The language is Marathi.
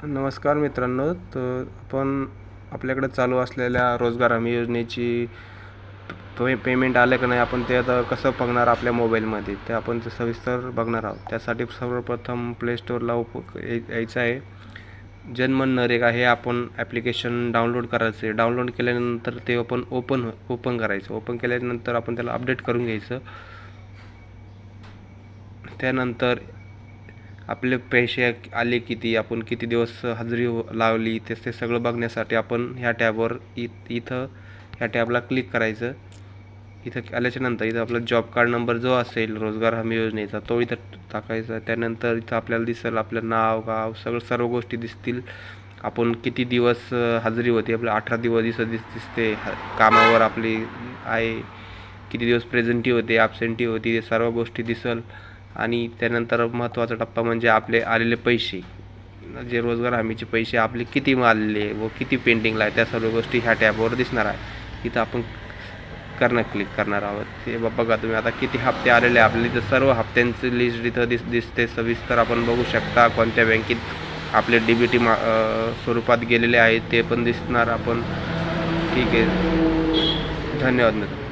नमस्कार मित्रांनो तर आपण आपल्याकडे चालू असलेल्या रोजगार हमी योजनेची पे पेमेंट आलं का नाही आपण ते आता कसं बघणार आपल्या मोबाईलमध्ये ते आपण ते सविस्तर बघणार आहोत. त्यासाठी सर्वप्रथम प्ले स्टोअरला ओप यायचं आहे. जन्म नरेगा हे आपण ॲप्लिकेशन डाउनलोड करायचं. आहे डाउनलोड केल्यानंतर ते आपण ओपन ओपन करायचं. ओपन केल्यानंतर आपण त्याला अपडेट करून घ्यायचं. त्यानंतर आपले पैसे आले किती आपण किती दिवस हजेरी हो- लावली तेच ते सगळं बघण्यासाठी आपण ह्या टॅबवर इ इथं ह्या टॅबला क्लिक करायचं. इथं आल्याच्यानंतर इथं आपला जॉब कार्ड नंबर जो असेल रोजगार हमी योजनेचा तो इथं टाकायचा. त्यानंतर इथं आपल्याला दिसेल आपलं नाव गाव सगळं सर्व गोष्टी दिसतील. आपण किती दिवस हजेरी होती आपलं अठरा दिवस दिसत दिस दिसते. कामावर आपली आहे किती दिवस प्रेझेंटी होते ॲबसेंटी होती सर्व गोष्टी दिसल. आणि त्यानंतर महत्त्वाचा टप्पा म्हणजे आपले आलेले पैसे. जे रोजगार हमीचे पैसे आपले किती आलेले व किती पेंडिंगला आहे त्या सर्व गोष्टी ह्या टॅबवर दिसणार आहे. इथं आपण करणार क्लिक करणार आहोत. ते बघा तुम्ही आता किती हप्ते आलेले आहे आपले इथं सर्व हप्त्यांची लिस्ट इथं दिस दिसते. सविस्तर आपण बघू शकता कोणत्या बँकेत आपले डी बी टी मा स्वरूपात गेलेले आहेत ते पण दिसणार आपण. ठीक आहे. धन्यवाद मित्र